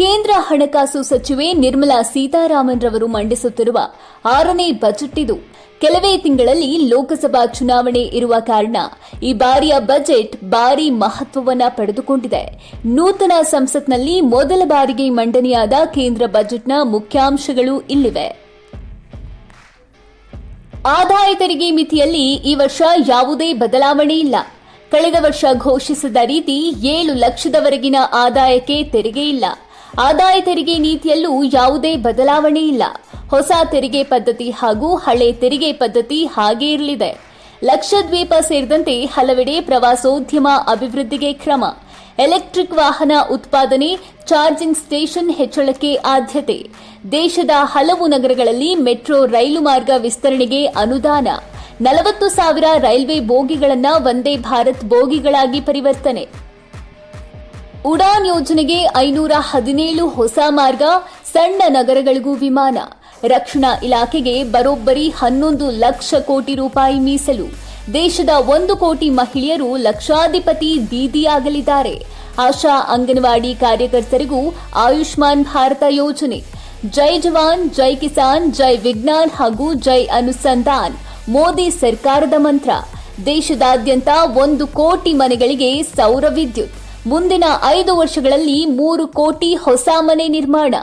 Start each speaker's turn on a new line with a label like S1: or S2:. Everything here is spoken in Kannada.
S1: ಕೇಂದ್ರ ಹಣಕಾಸು ಸಚಿವೆ ನಿರ್ಮಲಾ ಸೀತಾರಾಮನ್ ರವರು ಮಂಡಿಸುತ್ತಿರುವ ಆರನೇ ಬಜೆಟ್ ಇದು. ಕೆಲವೇ ತಿಂಗಳಲ್ಲಿ ಲೋಕಸಭಾ ಚುನಾವಣೆ ಇರುವ ಕಾರಣ ಈ ಬಾರಿಯ ಬಜೆಟ್ ಭಾರಿ ಮಹತ್ವವನ್ನು ಪಡೆದುಕೊಂಡಿದೆ. ನೂತನ ಸಂಸತ್ನಲ್ಲಿ ಮೊದಲ ಬಾರಿಗೆ ಮಂಡನೆಯಾದ ಕೇಂದ್ರ ಬಜೆಟ್ನ ಮುಖ್ಯಾಂಶಗಳು ಇಲ್ಲಿವೆ. ಆದಾಯ ತೆರಿಗೆ ಮಿತಿಯಲ್ಲಿ ಈ ವರ್ಷ ಯಾವುದೇ ಬದಲಾವಣೆ ಇಲ್ಲ. ಕಳೆದ ವರ್ಷ ಘೋಷಿಸಿದ ರೀತಿ ಏಳು ಲಕ್ಷದವರೆಗಿನ ಆದಾಯಕ್ಕೆ ತೆರಿಗೆ ಇಲ್ಲ. ಆದಾಯ ತೆರಿಗೆ ನೀತಿಯಲ್ಲೂ ಯಾವುದೇ ಬದಲಾವಣೆ ಇಲ್ಲ. ಹೊಸ ತೆರಿಗೆ ಪದ್ಧತಿ ಹಾಗೂ ಹಳೆ ತೆರಿಗೆ ಪದ್ಧತಿ ಹಾಗೇ ಇರಲಿದೆ. ಲಕ್ಷದ್ವೀಪ ಸೇರಿದಂತೆ ಹಲವೆಡೆ ಪ್ರವಾಸೋದ್ಯಮ ಅಭಿವೃದ್ಧಿಗೆ ಕ್ರಮ. ಎಲೆಕ್ಟ್ರಿಕ್ ವಾಹನ ಉತ್ಪಾದನೆ, ಚಾರ್ಜಿಂಗ್ ಸ್ಟೇಷನ್ ಹೆಚ್ಚಳಕ್ಕೆ ಆದ್ಯತೆ. ದೇಶದ ಹಲವು ನಗರಗಳಲ್ಲಿ ಮೆಟ್ರೋ ರೈಲು ಮಾರ್ಗ ವಿಸ್ತರಣೆಗೆ ಅನುದಾನ. ನಲವತ್ತು ಸಾವಿರ ರೈಲ್ವೆ ಬೋಗಿಗಳನ್ನು ವಂದೇ ಭಾರತ್ ಬೋಗಿಗಳಾಗಿ ಪರಿವರ್ತನೆ. ಉಡಾನ್ ಯೋಜನೆಗೆ ಐನೂರ ಹದಿನೇಳು ಹೊಸ ಮಾರ್ಗ, ಸಣ್ಣ ನಗರಗಳಿಗೂ ವಿಮಾನ. ರಕ್ಷಣಾ ಇಲಾಖೆಗೆ ಬರೋಬ್ಬರಿ ಹನ್ನೊಂದು ಲಕ್ಷ ಕೋಟಿ ರೂಪಾಯಿ ಮೀಸಲು. ದೇಶದ ಒಂದು ಕೋಟಿ ಮಹಿಳೆಯರು ಲಕ್ಷಾಧಿಪತಿ ದೀದಿಯಾಗಲಿದ್ದಾರೆ ಆಶಾ ಅಂಗನವಾಡಿ ಕಾರ್ಯಕರ್ತರಿಗೂ ಆಯುಷ್ಮಾನ್ ಭಾರತ ಯೋಜನೆ. ಜೈ ಜವಾನ್, ಜೈ ಕಿಸಾನ್, ಜೈ ವಿಜ್ಞಾನ್ ಹಾಗೂ ಜೈ ಅನುಸಂಧಾನ್. ಮೋದಿ ಸರ್ಕಾರದ ಮಂತ್ರ. ದೇಶದಾದ್ಯಂತ ಒಂದು ಕೋಟಿ ಮನೆಗಳಿಗೆ ಸೌರ ವಿದ್ಯುತ್ ಮುಂದಿನ ಐದು ವರ್ಷಗಳಲ್ಲಿ ಮೂರು ಕೋಟಿ ಹೊಸ ಮನೆ ನಿರ್ಮಾಣ.